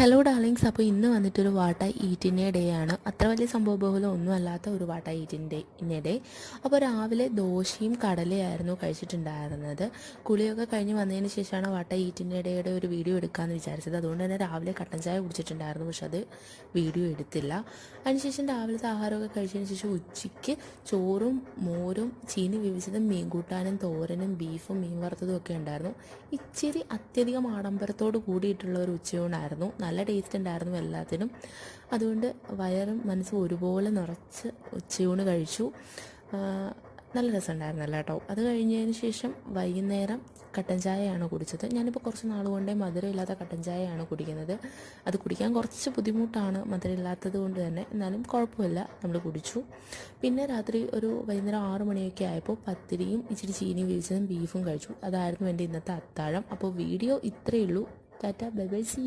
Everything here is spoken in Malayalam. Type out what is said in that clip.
ഹലോ ഡാർലിങ്സ് അപ്പോൾ ഇന്ന് വന്നിട്ടൊരു വാട്ട ഈറ്റിന്റെ ഡേ ആണ്. അത്ര വലിയ സംഭവബഹുലം ഒന്നും അല്ലാത്ത ഒരു വാട്ട ഈറ്റിന്റെ ഡേ അപ്പോൾ രാവിലെ ദോശയും കടലയായിരുന്നു കഴിച്ചിട്ടുണ്ടായിരുന്നത്. കുളിയൊക്കെ കഴിഞ്ഞ് വന്നതിന് ശേഷമാണ് വാട്ട ഈറ്റിന്റെ ഡേയുടെ ഒരു വീഡിയോ എടുക്കാമെന്ന് വിചാരിച്ചത്. അതുകൊണ്ട് തന്നെ രാവിലെ കട്ടൻ ചായ കുടിച്ചിട്ടുണ്ടായിരുന്നു. പക്ഷെ അത് വീഡിയോ എടുത്തില്ല. അതിനുശേഷം രാവിലത്തെ ആഹാരമൊക്കെ കഴിച്ചതിന് ശേഷം ഉച്ചയ്ക്ക് ചോറും മോരും ചീനി വിവിച്ചതും മീൻ കൂട്ടാനും തോരനും ബീഫും മീൻ വറുത്തതും ഒക്കെ ഉണ്ടായിരുന്നു. ഇച്ചിരി അത്യധികം ആഡംബരത്തോട് കൂടിയിട്ടുള്ള ഒരു ഉച്ചയൂണായിരുന്നു. നല്ല ടേസ്റ്റ് ഉണ്ടായിരുന്നു എല്ലാത്തിനും. അതുകൊണ്ട് വയറും മനസ്സും ഒരുപോലെ നിറച്ച് ഉച്ചയൂണ് കഴിച്ചു. നല്ല രസമുണ്ടായിരുന്നല്ല കേട്ടോ അത് കഴിഞ്ഞതിന് ശേഷം വൈകുന്നേരം കട്ടൻ ചായയാണ് കുടിച്ചത്. ഞാനിപ്പോൾ കുറച്ച് നാൾ കൊണ്ടേ മധുരമില്ലാത്ത കട്ടൻ ചായയാണ് കുടിക്കുന്നത്. അത് കുടിക്കാൻ കുറച്ച് ബുദ്ധിമുട്ടാണ് മധുരമില്ലാത്തത് കൊണ്ട് തന്നെ. എന്നാലും കുഴപ്പമില്ല നമ്മൾ കുടിച്ചു. പിന്നെ രാത്രി ഒരു വൈകുന്നേരം ആറ് മണിയൊക്കെ ആയപ്പോൾ പത്തിരിയും ഇച്ചിരി ചീനി വേവിച്ചതും ബീഫും കഴിച്ചു. അതായിരുന്നു എന്റെ ഇന്നത്തെ അത്താഴം. അപ്പോൾ വീഡിയോ ഇത്രയേ ഉള്ളൂ. Tata bye bye C